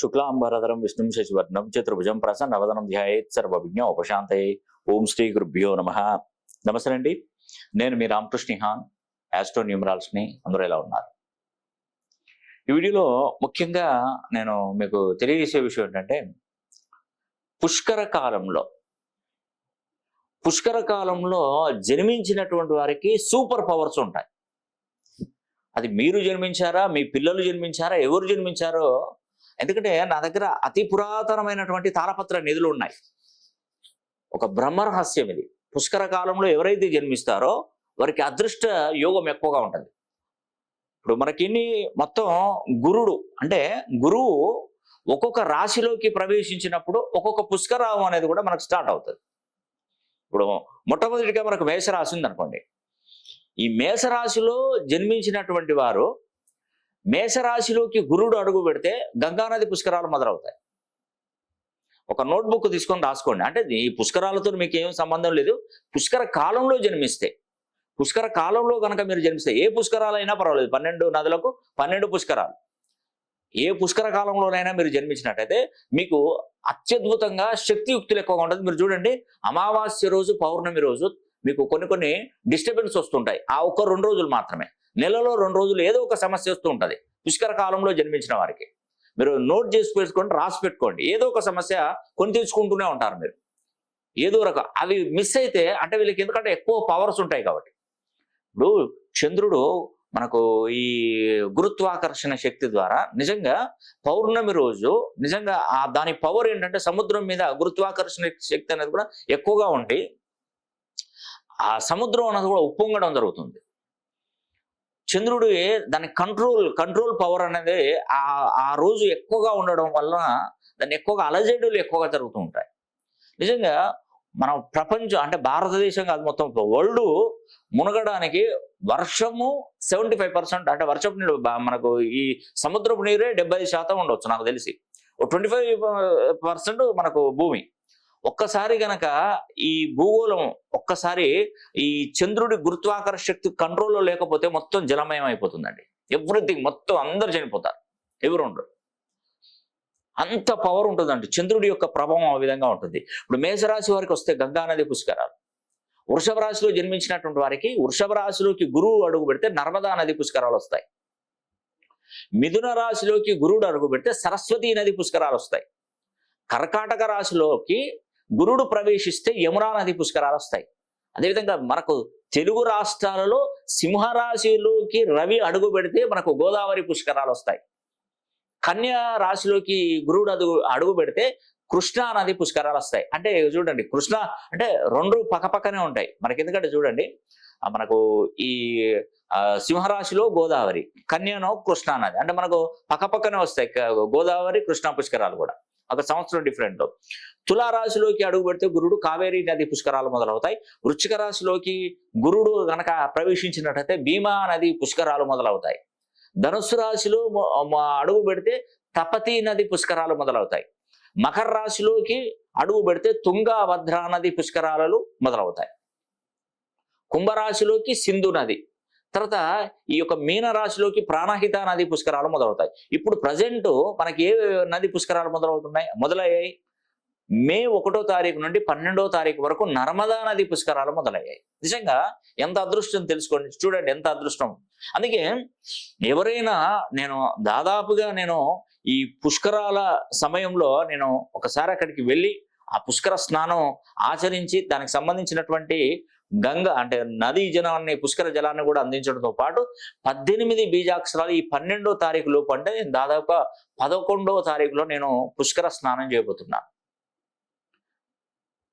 శుక్లాంబరధరం విష్ణుం శశివర్ణం చతుర్భుజం ప్రసన్నవదనం ధ్యాయేత్ సర్వవిజ్ఞ ఉపశాంతయే. ఓం శ్రీ గురుభ్యో నమ. నమస్తే అండి నేను మీ రామకృష్ణిహాన్ యాస్ట్రో న్యూమరాల్స్ని అందరూ ఎలా ఉన్నారు? ఈ వీడియోలో ముఖ్యంగా నేను మీకు తెలియజేసే విషయం ఏంటంటే పుష్కర కాలంలో పుష్కర కాలంలో జన్మించినటువంటి వారికి సూపర్ పవర్స్ ఉంటాయి. అది మీరు జన్మించారా మీ పిల్లలు జన్మించారా ఎవరు జన్మించారో ఎందుకంటే నా దగ్గర అతి పురాతనమైనటువంటి తాళపత్ర నిధులు ఉన్నాయి. ఒక బ్రహ్మరహస్యం ఇది. పుష్కర కాలంలో ఎవరైతే జన్మిస్తారో వారికి అదృష్ట యోగం ఎక్కువగా ఉంటుంది. ఇప్పుడు మనకి మొత్తం గురుడు అంటే గురువు ఒక్కొక్క రాశిలోకి ప్రవేశించినప్పుడు ఒక్కొక్క పుష్కరావం అనేది కూడా మనకు స్టార్ట్ అవుతుంది. ఇప్పుడు మొట్టమొదటిగా మనకు మేషరాశి ఉంది అనుకోండి ఈ మేషరాశిలో జన్మించినటువంటి వారు మేషరాశిలోకి గురుడు అడుగు పెడితే గంగానది పుష్కరాలు మొదలవుతాయి. ఒక నోట్బుక్ తీసుకొని రాసుకోండి. అంటే ఈ పుష్కరాలతో మీకు ఏం సంబంధం లేదు. పుష్కర కాలంలో జన్మిస్తే పుష్కర కాలంలో కనుక మీరు జన్మిస్తే ఏ పుష్కరాలైనా పర్వాలేదు. పన్నెండు నదులకు పన్నెండు పుష్కరాలు. ఏ పుష్కర కాలంలోనైనా మీరు జన్మించినట్టయితే మీకు అత్యద్భుతంగా శక్తియుక్తులు ఎక్కువగా ఉంటుంది మీరు చూడండి అమావాస్య రోజు పౌర్ణమి రోజు మీకు కొన్ని కొన్ని డిస్టర్బెన్స్ వస్తుంటాయి. ఆ ఒక్క రెండు రోజులు మాత్రమే. నెలలో రెండు రోజులు ఏదో ఒక సమస్య వస్తూ ఉంటుంది. పుష్కర కాలంలో జన్మించిన వారికి. మీరు నోట్ చేసి పెట్టుకోండి రాసి పెట్టుకోండి. ఏదో ఒక సమస్య కొని తెచ్చుకుంటూనే ఉంటారు మీరు. ఏదో రకం. అవి మిస్ అయితే అంటే వీళ్ళకి ఎందుకంటే ఎక్కువ పవర్స్ ఉంటాయి కాబట్టి. ఇప్పుడు చంద్రుడు మనకు ఈ గురుత్వాకర్షణ శక్తి ద్వారా నిజంగా పౌర్ణమి రోజు నిజంగా ఆ దాని పవర్ ఏంటంటే సముద్రం మీద గురుత్వాకర్షణ శక్తి అనేది కూడా ఎక్కువగా ఉండి ఆ సముద్రం అనేది కూడా ఉప్పొంగడం జరుగుతుంది. చంద్రుడు దాని కంట్రోల్ కంట్రోల్ పవర్ అనేది ఆ ఆ రోజు ఎక్కువగా ఉండడం వల్ల దాన్ని ఎక్కువగా అలజడులు ఎక్కువగా జరుగుతూ ఉంటాయి. నిజంగా మనం ప్రపంచం అంటే భారతదేశం కాదు మొత్తం వరల్డ్ మునగడానికి వర్షము సెవెంటీ ఫైవ్ పర్సెంట్ అంటే వర్షపు నీరు మనకు ఈ సముద్రపు నీరే డెబ్బై శాతం ఉండొచ్చు నాకు తెలిసి. ట్వంటీ ఫైవ్ పర్సెంట్ మనకు భూమి. ఒక్కసారి గనక ఈ భూగోళం ఒక్కసారి ఈ చంద్రుడి గురుత్వాకర్ష శక్తి కంట్రోల్లో లేకపోతే మొత్తం జలమయం అయిపోతుందండి. ఎవ్రీథింగ్ మొత్తం అందరు చనిపోతారు. ఎవరు ఉండరు. అంత పవర్ ఉంటుందండి. చంద్రుడి యొక్క ప్రభావం ఆ విధంగా ఉంటుంది. ఇప్పుడు మేషరాశి వారికి వస్తే గంగా నది పుష్కరాలు. వృషభ రాశిలో జన్మించినటువంటి వారికి వృషభ రాశిలోకి గురువు అడుగు పెడితే నర్మదా నది పుష్కరాలు వస్తాయి. మిథున రాశిలోకి గురువుడు అడుగు పెడితే సరస్వతీ నది పుష్కరాలు వస్తాయి. కర్కాటక రాశిలోకి గురుడు ప్రవేశిస్తే యమునా నది పుష్కరాలు వస్తాయి. అదేవిధంగా మనకు తెలుగు రాష్ట్రాలలో సింహరాశిలోకి రవి అడుగు పెడితే మనకు గోదావరి పుష్కరాలు వస్తాయి. కన్యా రాశిలోకి గురుడు అడుగు అడుగు పెడితే కృష్ణా నది పుష్కరాలు వస్తాయి. అంటే చూడండి కృష్ణ అంటే రెండు పక్కపక్కనే ఉంటాయి. మనకి ఎందుకంటే చూడండి మనకు ఈ సింహరాశిలో గోదావరి కన్యలో కృష్ణా నది. అంటే మనకు పక్కపక్కనే వస్తాయి. గోదావరి కృష్ణా పుష్కరాలు కూడా. ఒక సంవత్సరం డిఫరెంట్ తులారాశిలోకి అడుగు పెడితే గురుడు కావేరీ నది పుష్కరాలు మొదలవుతాయి. వృచ్చిక రాశిలోకి గురుడు గనక ప్రవేశించినట్టయితే భీమా నది పుష్కరాలు మొదలవుతాయి. ధనుస్సు రాశిలో అడుగు పెడితే తపతీ నది పుష్కరాలు మొదలవుతాయి. మకర రాశిలోకి అడుగు పెడితే తుంగా భద్రా నది పుష్కరాలు మొదలవుతాయి. కుంభరాశిలోకి సింధు నది తర్వాత ఈ యొక్క మీనరాశిలోకి ప్రాణహిత నది పుష్కరాలు మొదలవుతాయి. ఇప్పుడు ప్రజెంట్ మనకి ఏ నది పుష్కరాలు మొదలవుతున్నాయి? మొదలయ్యాయి. మే ఒకటో తారీఖు నుండి పన్నెండో తారీఖు వరకు నర్మదా నది పుష్కరాలు మొదలయ్యాయి. నిజంగా ఎంత అదృష్టం తెలుసుకోండి. చూడండి ఎంత అదృష్టం. అందుకే ఎవరైనా నేను దాదాపుగా నేను ఈ పుష్కరాల సమయంలో నేను ఒకసారి అక్కడికి వెళ్ళి ఆ పుష్కర స్నానం ఆచరించి దానికి సంబంధించినటువంటి గంగ అంటే నదీ జలాన్ని పుష్కర జలాన్ని కూడా అందించడంతో పాటు పద్దెనిమిది బీజాక్షరాలు ఈ పన్నెండో తారీఖు లోపు అంటే దాదాపు పదకొండవ తారీఖులో నేను పుష్కర స్నానం చేయబోతున్నాను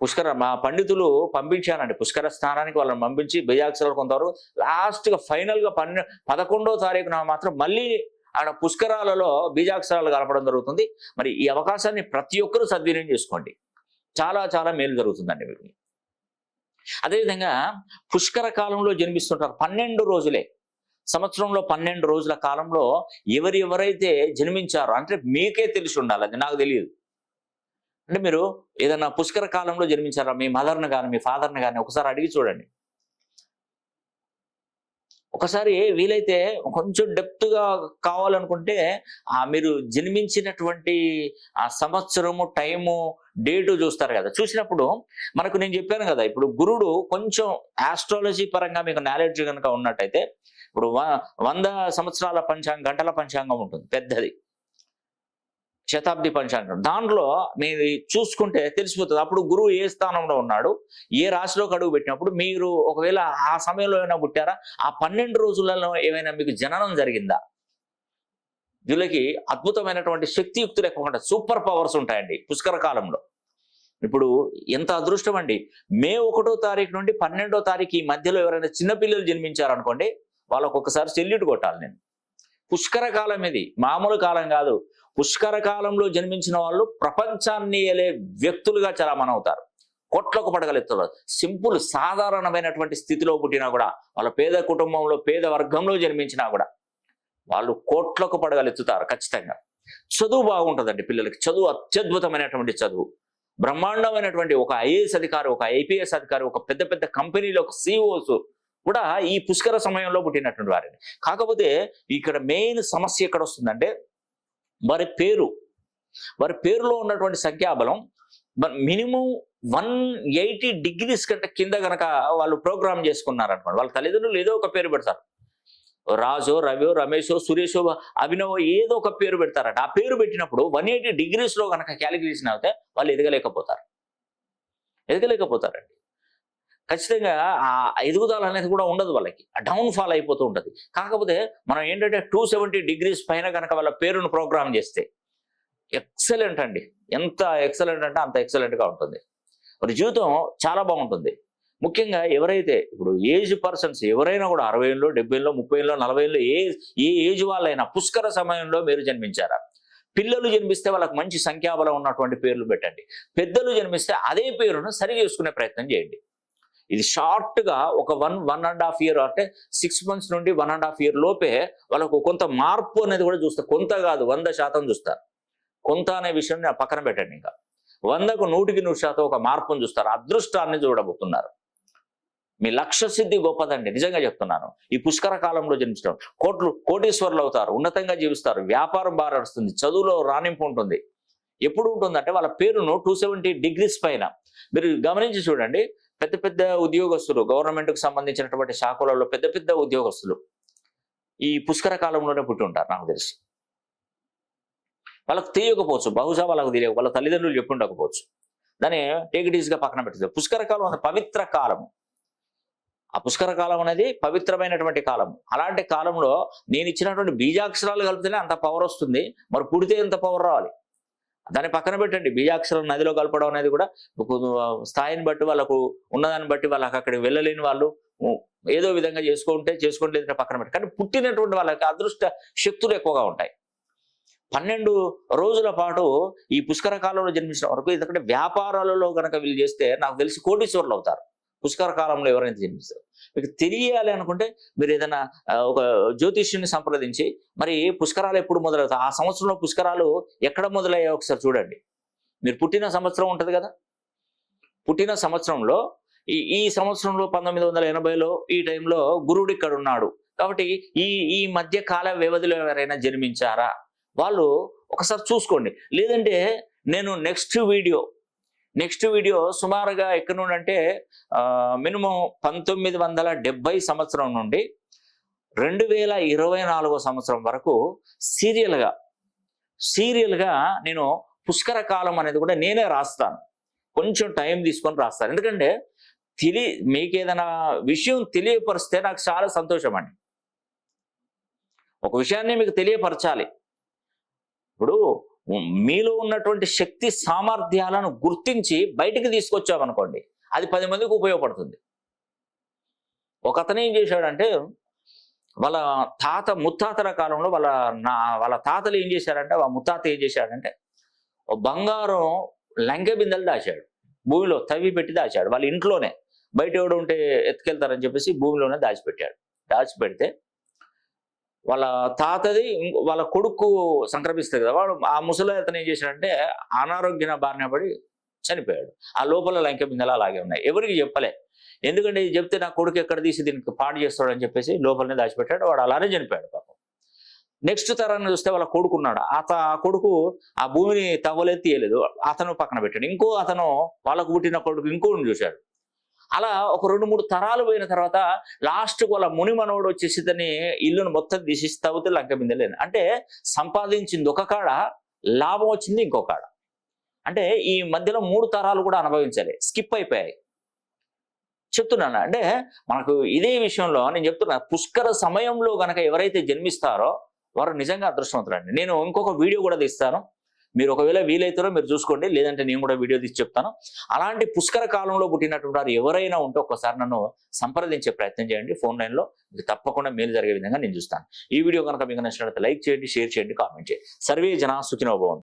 పుష్కర మా పండితులు పంపించానండి పుష్కర స్నానానికి వాళ్ళని పంపించి బీజాక్షరాలు కొంతవరకు లాస్ట్గా ఫైనల్గా ఫైనల్గా పన్నె పదకొండో తారీఖున మాత్రం మళ్ళీ ఆడ పుష్కరాలలో బీజాక్షరాలు కలపడం జరుగుతుంది. మరి ఈ అవకాశాన్ని ప్రతి ఒక్కరూ సద్వినియోగం చేసుకోండి. చాలా చాలా మేలు జరుగుతుందండి మీకు. అదేవిధంగా పుష్కర కాలంలో జన్మిస్తుంటారు పన్నెండు రోజులే. సంవత్సరంలో పన్నెండు రోజుల కాలంలో ఎవరెవరైతే జన్మించారో అంటే మీకే తెలిసి ఉండాలి అది నాకు తెలియదు. అంటే మీరు ఏదైనా పుష్కర కాలంలో జన్మించారా? మీ మదర్ని కానీ మీ ఫాదర్ని కానీ ఒకసారి అడిగి చూడండి. ఒకసారి వీలైతే కొంచెం డెప్త్గా కావాలనుకుంటే ఆ మీరు జన్మించినటువంటి ఆ సంవత్సరము టైము డేటు చూస్తారు కదా. చూసినప్పుడు మనకు నేను చెప్పాను కదా ఇప్పుడు గురుడు కొంచెం ఆస్ట్రాలజీ పరంగా మీకు నాలెడ్జ్ కనుక ఉన్నట్టయితే ఇప్పుడు వ- వంద సంవత్సరాల పంచాంగం గంటల పంచాంగం ఉంటుంది పెద్దది. శతాబ్ది పంచాంగం దాంట్లో మీరు చూసుకుంటే తెలిసిపోతుంది. అప్పుడు గురువు ఏ స్థానంలో ఉన్నాడు? ఏ రాశిలోకి అడుగు పెట్టినప్పుడు మీరు ఒకవేళ ఆ సమయంలో ఏమైనా పుట్టారా? ఆ పన్నెండు రోజులలో ఏమైనా మీకు జననం జరిగిందా? వీళ్ళకి అద్భుతమైనటువంటి శక్తియుక్తులు ఎక్కువ సూపర్ పవర్స్ ఉంటాయండి పుష్కర కాలంలో. ఇప్పుడు ఎంత అదృష్టం అండి. మే ఒకటో తారీఖు నుండి పన్నెండో తారీఖు ఈ మధ్యలో ఎవరైనా చిన్నపిల్లలు జన్మించారనుకోండి వాళ్ళకు ఒకసారి సెల్యూట్ కొట్టాలి నేను. పుష్కర కాలం ఇది. మామూలు కాలం కాదు. పుష్కర కాలంలో జన్మించిన వాళ్ళు ప్రపంచాన్ని ఏలే వ్యక్తులుగా చలామణి అవుతారు కోట్లకు పడగలుగుతారు సింపుల్ సాధారణమైనటువంటి స్థితిలో పుట్టినా కూడా వాళ్ళ పేద కుటుంబంలో పేద వర్గంలో జన్మించినా కూడా వాళ్ళు కోట్లకు పడగలెత్తుతారు ఖచ్చితంగా. చదువు బాగుంటుందండి పిల్లలకి. చదువు అత్యద్భుతమైనటువంటి చదువు. బ్రహ్మాండమైనటువంటి ఒక ఐఏఎస్ అధికారి ఒక ఐపీఎస్ అధికారి ఒక పెద్ద పెద్ద కంపెనీలో ఒక సిఇఓస్ కూడా ఈ పుష్కర సమయంలో పుట్టినటువంటి వారిని. కాకపోతే ఇక్కడ మెయిన్ సమస్య ఎక్కడ వస్తుందంటే వారి పేరు. వారి పేరులో ఉన్నటువంటి సంఖ్యాబలం మినిమం వన్ ఎయిటీ డిగ్రీస్ కంటే కింద గనక వాళ్ళు ప్రోగ్రామ్ చేసుకున్నారనమాట వాళ్ళ తల్లిదండ్రులు ఏదో ఒక పేరు పెడతారు. రాజో రవియో రమేషో సురేషో అభినవో ఏదో ఒక పేరు పెడతారట. ఆ పేరు పెట్టినప్పుడు వన్ ఎయిటీ డిగ్రీస్లో కనుక క్యాలిక్యులేషన్ అవుతే వాళ్ళు ఎదగలేకపోతారు. ఎదగలేకపోతారండి. ఖచ్చితంగా ఆ ఎదుగుదల అనేది కూడా ఉండదు వాళ్ళకి. డౌన్ ఫాల్ అయిపోతూ ఉంటుంది. కాకపోతే మనం ఏంటంటే టూ సెవెంటీ డిగ్రీస్ పైన కనుక వాళ్ళ పేరును ప్రోగ్రామ్ చేస్తే ఎక్సలెంట్ అండి. ఎంత ఎక్సలెంట్ అంటే అంత ఎక్సలెంట్గా ఉంటుంది. మరి జీవితం చాలా బాగుంటుంది. ముఖ్యంగా ఎవరైతే ఇప్పుడు ఏజ్ పర్సన్స్ ఎవరైనా కూడా అరవైలో డెబ్బైలో ముప్పైలో నలభైలో ఏ ఏ ఏజ్ వాళ్ళైనా పుష్కర సమయంలో మీరు జన్మించారా? పిల్లలు జన్మిస్తే వాళ్ళకి మంచి సంఖ్యాబలం ఉన్నటువంటి పేర్లు పెట్టండి. పెద్దలు జన్మిస్తే అదే పేరును సరి చేసుకునే ప్రయత్నం చేయండి. ఇది షార్ట్గా ఒక one one and half year అంటే సిక్స్ మంత్స్ నుండి వన్ అండ్ హాఫ్ ఇయర్ లోపే వాళ్ళకు కొంత మార్పు అనేది కూడా చూస్తారు కొంత కాదు వంద శాతం చూస్తారు కొంత అనే విషయం పక్కన పెట్టండి ఇంకా. వందకు నూటికి నూరు శాతం ఒక మార్పును చూస్తారు. అదృష్టాన్ని చూడబోతున్నారు. మీ లక్ష్య సిద్ధి గొప్పదండి. నిజంగా చెప్తున్నాను. ఈ పుష్కర కాలంలో జన్మించడం. కోట్లు కోటీశ్వర్లు అవుతారు. ఉన్నతంగా జీవిస్తారు. వ్యాపారం బాగా నడుస్తుంది. చదువులో రాణింపు ఉంటుంది. ఎప్పుడు ఉంటుందంటే వాళ్ళ పేరును టూ సెవెంటీ డిగ్రీస్ పైన. మీరు గమనించి చూడండి. పెద్ద పెద్ద ఉద్యోగస్తులు గవర్నమెంట్కు కు సంబంధించినటువంటి శాఖలలో పెద్ద పెద్ద ఉద్యోగస్తులు ఈ పుష్కర కాలంలోనే పుట్టి ఉంటారు నాకు తెలిసి. వాళ్ళకు తెలియకపోవచ్చు బహుశా వాళ్ళకు తెలియక వాళ్ళ తల్లిదండ్రులు చెప్పి ఉండకపోవచ్చు దాన్ని టేకిటీస్గా పక్కన పెట్టేది పుష్కర కాలం అనేది పవిత్ర కాలం ఆ పుష్కర కాలం అనేది పవిత్రమైనటువంటి కాలం అలాంటి కాలంలో నేను ఇచ్చినటువంటి బీజాక్షరాలు కలిపితేనే అంత పవర్ వస్తుంది. మరి పుడితే ఎంత పవర్ రావాలి? దాన్ని పక్కన పెట్టండి. బీజాక్షరం నదిలో కలపడం అనేది కూడా స్థాయిని బట్టి వాళ్ళకు ఉన్నదాన్ని బట్టి వాళ్ళకి అక్కడికి వెళ్ళలేని వాళ్ళు ఏదో విధంగా చేసుకుంటే చేసుకోవట్లేదు పక్కన పెట్టి కానీ పుట్టినటువంటి వాళ్ళకి అదృష్ట శక్తులు ఎక్కువగా ఉంటాయి. పన్నెండు రోజుల పాటు ఈ పుష్కర కాలంలో జన్మించిన వరకు ఎందుకంటే వ్యాపారాలలో కనుక వీళ్ళు చేస్తే నాకు తెలిసి కోటీశ్వరులు అవుతారు. పుష్కర కాలంలో ఎవరైతే జన్మిస్తారు. మీకు తెలియాలి అనుకుంటే మీరు ఏదైనా ఒక జ్యోతిష్యుని సంప్రదించి మరి పుష్కరాలు ఎప్పుడు మొదలవుతాయి? ఆ సంవత్సరంలో పుష్కరాలు ఎక్కడ మొదలయ్యాయో ఒకసారి చూడండి. మీరు పుట్టిన సంవత్సరం ఉంటుంది కదా? పుట్టిన సంవత్సరంలో ఈ ఈ సంవత్సరంలో పంతొమ్మిది వందల ఎనభైలో ఈ టైంలో గురుడు ఇక్కడ ఉన్నాడు. కాబట్టి ఈ ఈ మధ్య కాల వ్యవధిలో ఎవరైనా జన్మించారా? వాళ్ళు ఒకసారి చూసుకోండి. లేదంటే నేను నెక్స్ట్ వీడియో నెక్స్ట్ వీడియో సుమారుగా ఎక్కడి నుండి అంటే మినిమం పంతొమ్మిది వందల డెబ్బై సంవత్సరం నుండి రెండు వేల ఇరవై నాలుగో సంవత్సరం వరకు సీరియల్గా సీరియల్గా నేను పుష్కర కాలం అనేది కూడా నేనే రాస్తాను. కొంచెం టైం తీసుకొని రాస్తాను. ఎందుకంటే తెలి మీకు ఏదైనా విషయం తెలియపరిస్తే నాకు చాలా సంతోషం అండి. ఒక విషయాన్ని మీకు తెలియపరచాలి. ఇప్పుడు మీలో ఉన్నటువంటి శక్తి సామర్థ్యాలను గుర్తించి బయటికి తీసుకొచ్చామనుకోండి అది పది మందికి ఉపయోగపడుతుంది. ఒక అతను ఏం చేశాడంటే వాళ్ళ తాత ముత్తాతల కాలంలో వాళ్ళ నా వాళ్ళ తాతలు ఏం చేశారంటే వాళ్ళ ముత్తాత ఏం చేశాడంటే బంగారం లంకె బిందెలు దాచాడు. భూమిలో తవ్వి పెట్టి దాచాడు. వాళ్ళ ఇంట్లోనే బయట ఎవడు ఉంటే ఎత్తుకెళ్తారని చెప్పేసి భూమిలోనే దాచిపెట్టాడు. దాచిపెడితే వాళ్ళ తాతది వాళ్ళ కొడుకు సంక్రమిస్తుంది కదా వాడు ఆ ముసలి అతను ఏం చేశాడంటే అనారోగ్య బారిన పడి చనిపోయాడు. ఆ లోపల లంక బిందెలు అలాగే ఉన్నాయి. ఎవరికి చెప్పలే. ఎందుకంటే ఇది చెప్తే నా కొడుకు ఎక్కడ తీసి దీనికి పాడు చేస్తాడని చెప్పేసి లోపలనే దాచిపెట్టాడు. వాడు అలానే చనిపోయాడు పాపం. నెక్స్ట్ తరాన్ని చూస్తే వాళ్ళ కొడుకున్నాడు అత ఆ కొడుకు ఆ భూమిని తవ్వలేదు తీయలేదు. అతను పక్కన పెట్టాడు. ఇంకో అతను వాళ్ళకు పుట్టిన కొడుకు ఇంకోని చూశాడు. అలా ఒక రెండు మూడు తరాలు పోయిన తర్వాత లాస్ట్కు వాళ్ళ ముని మనవడు వచ్చేసి తని ఇల్లును మొత్తం తీసి తవ్వితే లంక మీద లేదు అంటే సంపాదించింది ఒక కాడ లాభం వచ్చింది ఇంకో కాడ. అంటే ఈ మధ్యలో మూడు తరాలు కూడా అనుభవించాలి. స్కిప్ అయిపోయాయి. చెప్తున్నాను అంటే మనకు ఇదే విషయంలో నేను చెప్తున్నా పుష్కర సమయంలో గనక ఎవరైతే జన్మిస్తారో వారు నిజంగా అదృష్టవంతులండి. నేను ఇంకొక వీడియో కూడా తీస్తాను. మీరు ఒకవేళ వీలైతారో మీరు చూసుకోండి లేదంటే నేను కూడా వీడియో తీసి చెప్తాను. అలాంటి పుష్కర కాలంలో పుట్టినటువంటి వారు ఎవరైనా ఉంటే ఒక్కసారి నన్ను సంప్రదించే ప్రయత్నం చేయండి. ఫోన్ లైన్లో మీకు తప్పకుండా మేలు జరిగే విధంగా నేను చూస్తాను. ఈ వీడియో కనుక మీకు నచ్చినట్లయితే లైక్ చేయండి షేర్ చేయండి కామెంట్ చేయండి. సర్వే జనా సుఖినోభవం